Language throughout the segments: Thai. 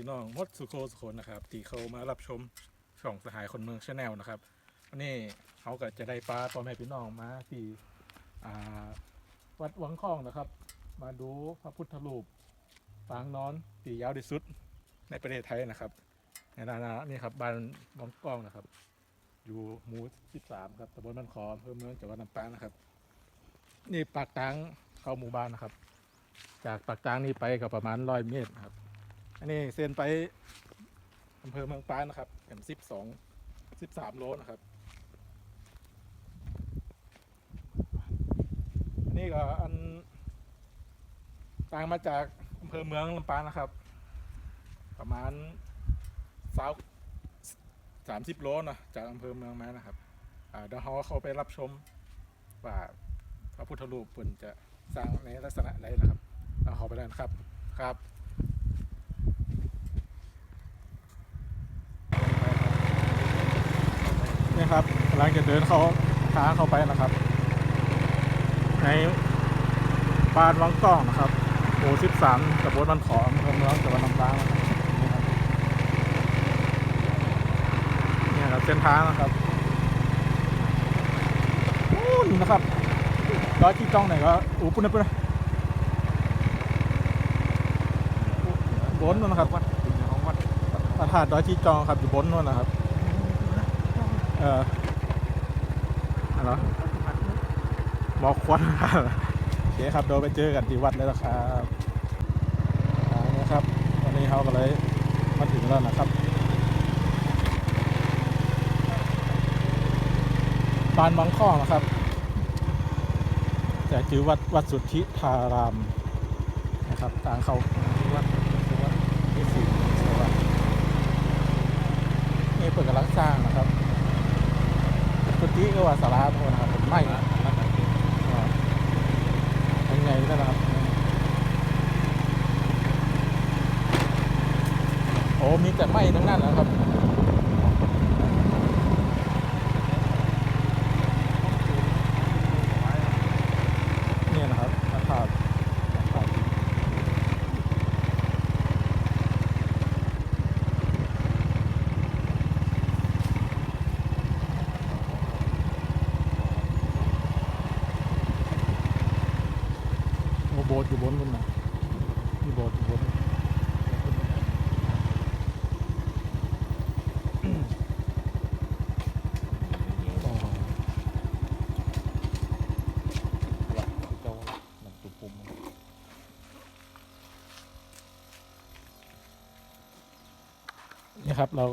พี่น้องมดสุโคสุคนนะครับที่เขามารับชมช่องสหายคนเมืองชาแนลนะครับวันนี้เขาก็จะได้ปลาพ่อแม่พี่น้องมาที่วัดวังข้องนะครับ มาดูพระพุทธรูปปางนอนที่ยาวที่สุดในประเทศไทยนะครับในนานานี่ครับบ้านวังก้องนะครับ อยู่หมู่13ครับตำบลบ้านขออำเภอเมืองจังหวัดลำปางนะครับ นี่ปากทางเข้าหมู่บ้านนะครับ จากปากกลางนี่ไปก็ประมาณร้อยเมตรครับ อันนี้เส้นไปอำเภอเมืองปานนะครับแถมสิบสองสิบสามโลนะครับอันนี้ก็อันต่างมาจากอำเภอเมืองลำปางนะครับ ประมาณสาวสามสิบโลนะจากอำเภอเมืองมานะครับอ่าเดี๋ยวเราเขาไปรับชมว่าพระพุทธรูปเปิ่นจะสร้างในลักษณะใดนะครับเอาขาไปแล้วนะครับครับ นี่ครับกำลังจะเดินเขาทางเข้าไปนะครับ ในบ้านวังก้องนะครับหมู่สิบสามตำบลบ้านขออำเภอเมืองจังหวัดลำปางนะครับนี่ครับนี่ครับเส้นทางนะครับนู่นนะครับร้อยที่จ้องไหนก็อู้ปุ่นนะปุ่นนะบนนู่นนะครับวัดของวัดพระธาตุดอยที่จองครับอยู่บนนู่นนะครับ เอออะไรหมอกควันโอเคครับเดี๋ยวไปเจอกันที่วัดเลยนะครับนี่ครับวันนี้เขาก็เลยมาถึงแล้วนะครับบานบางข้อนะครับจะชื่อวัดวัดสุทธิธารามนะครับทางเข้าวัดวัดที่สี่สวัสดิ์นี่เปิดกำลังสร้างนะครับ กุฏิก็ว่าสาราโทนนะครับผมไม่ยังไงกันนะครับ โอ้มีแต่ไม้ทั้งนั้นนะครับ เนี่ยนะครับพระธาตุพระธาตุ โอ้โบ สถ์อยู่บนนู่นนะมีโบสถ์อยู่บนนี่ครับ เรา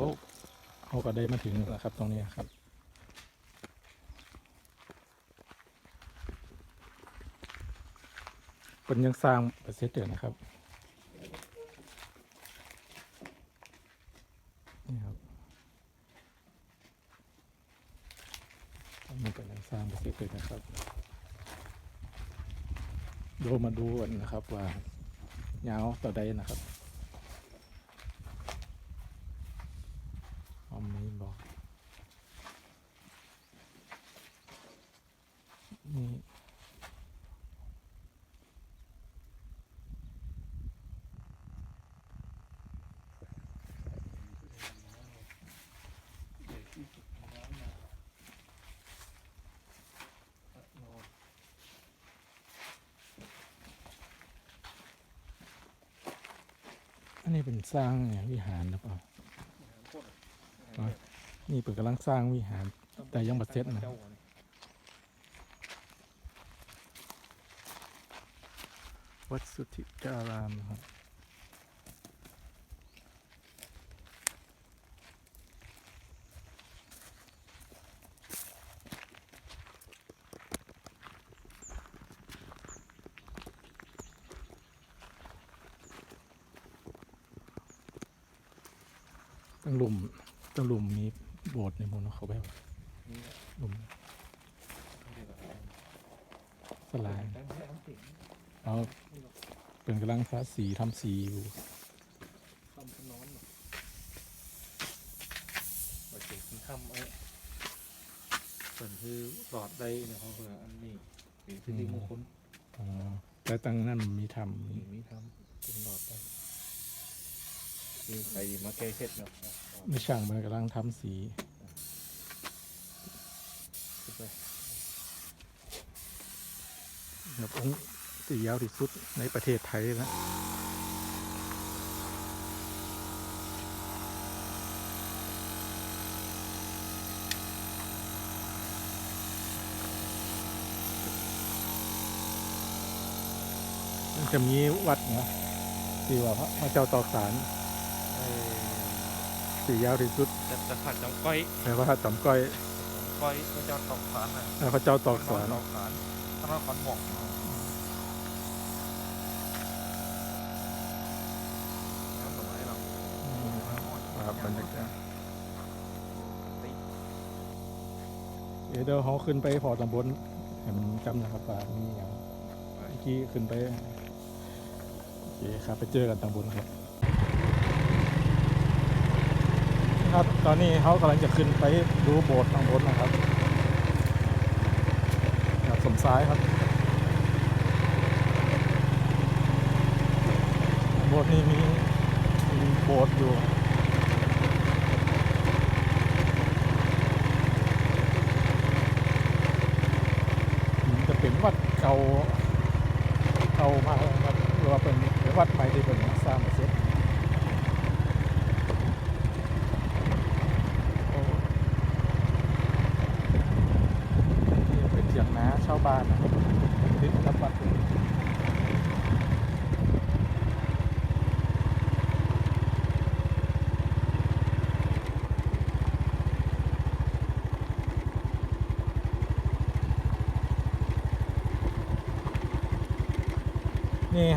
เราก็ได้มาถึงแล้วครับ ตรงนี้ครับ เป็นยังสร้างประเสริฐเดือนะครับนี่ครับมันเป็นยังสร้างประเสริฐเดือนะครับเดูมาดูกันนะครับว่ายาต่อใดนะครับเอามีบอกนี่ อันนี้เป็นสร้างเนี่ยวิหารหรือเปล่านี่เปิดกำลังสร้างวิหาร แต่ยังบัดเซ็ตนะวัดสุทธิการามครับ ตั้งหลุมตั้งหลุมมีโบสถ์ในมูลเขาแบบหลุมสลายเอาเป็นกำลังทาสีทำสีอยู่ทำขนอนว่าเจ็บทำไอ้ส่วนคือหลอดได้เนี่ยเขาเพื่ออันนี้เป็นสิริมงคลอ๋อแต่ตั้งนั่นมีทำมีมีมีทำเป็นหลอดได้ มีใครมาแก้เคล็ดเนาะมีช่างมันกำลังทำสีแบบองค์ที่ยาวที่สุดในประเทศไทยนะจะมีวัดนะที่ว่าพระพระเจ้าตอกสาร สียาวที่สุดจะจะขัดจังก้อยแต่ว่าถ้าจำก้อยก้อยพระเจ้าตอกสารน่ะเอ่อพระเจ้าตอกสารตอกสารพระนครหมอกน้ำสมัยเราครับบรรยากาศเดี๋ยวเดี๋ยวเขาขึ้นไปพอตำบลเห็นจำนะครับว่ามีอย่างเมื่อกี้ขึ้นไปโอเคครับไปเจอกันตำบลครับ ครับ ตอนนี้เขากำลังจะขึ้นไปดูโบสถ์ตำบลนะครับครับสมซ้ายครับ โบสถ์นี้มีมีโบสถ์อยู่มันจะเป็นวัดเก่าเก่ามากเลยครับหรือว่าเป็นเป็นวัดใหม่ที่เป็นสร้างมาเสร็จโอ้นี่เป็นเถียงนาบ้านนะครับติดกับวัดนี่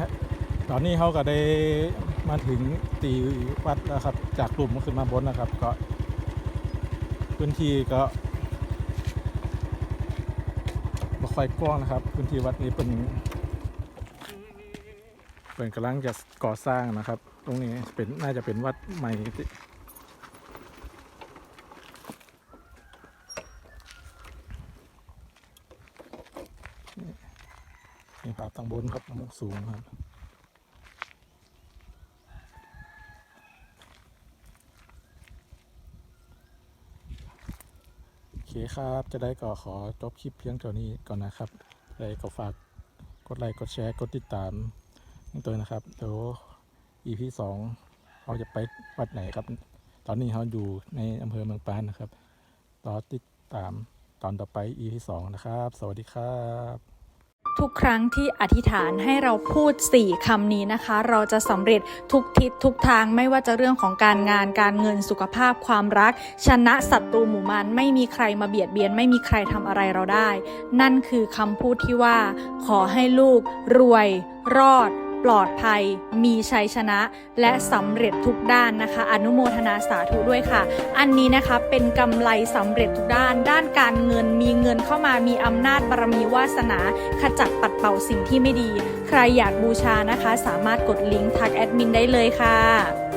ตอนนี้เขาก็ได้มาถึงตีวัดแล้วครับ จากกลุ่มขึ้นมาบนนะครับ ก็พื้นที่ก็ ไฟกว้างนะครับ พื้นที่วัดนี้เป็นเป็นกำลังจะก่อสร้างนะครับ ตรงนี้เป็นน่าจะเป็นวัดใหม่ที่นี่นี่ภาพทางบนครับมุมสูงครับ เคครับ จะได้ก็ขอจบคลิปเพียงเท่านี้ก่อนนะครับได้ก็ฝากกดไลค์กดแชร์กดติดตามตัวนะครับเดี๋ยว EP สองเราจะไปวัดไหนครับ ตอนนี้เราอยู่ในอำเภอเมืองปานนะครับ ต่อติดตามตอนต่อไป EP สองนะครับ สวัสดีครับ ทุกครั้งที่อธิษฐานให้เราพูด 4คำนี้นะคะ เราจะสำเร็จทุกทิศทุกทางไม่ว่าจะเรื่องของการงานการเงินสุขภาพความรัก ชนะศัตรูหมู่มันไม่มีใครมาเบียดเบียน ไม่มีใครทำอะไรเราได้ นั่นคือคำพูดที่ว่า ขอให้ลูกรวย รอด ปลอดภัย มีชัยชนะ และสำเร็จทุกด้านนะคะ อนุโมทนาสาธุด้วยค่ะ อันนี้นะคะเป็นกำไรสำเร็จทุกด้าน ด้านการเงินมีเงินเข้ามามีอำนาจบารมีวาสนา ขจัดปัดเป่าสิ่งที่ไม่ดี ใครอยากบูชานะคะ สามารถกดลิงก์ทักแอดมินได้เลยค่ะ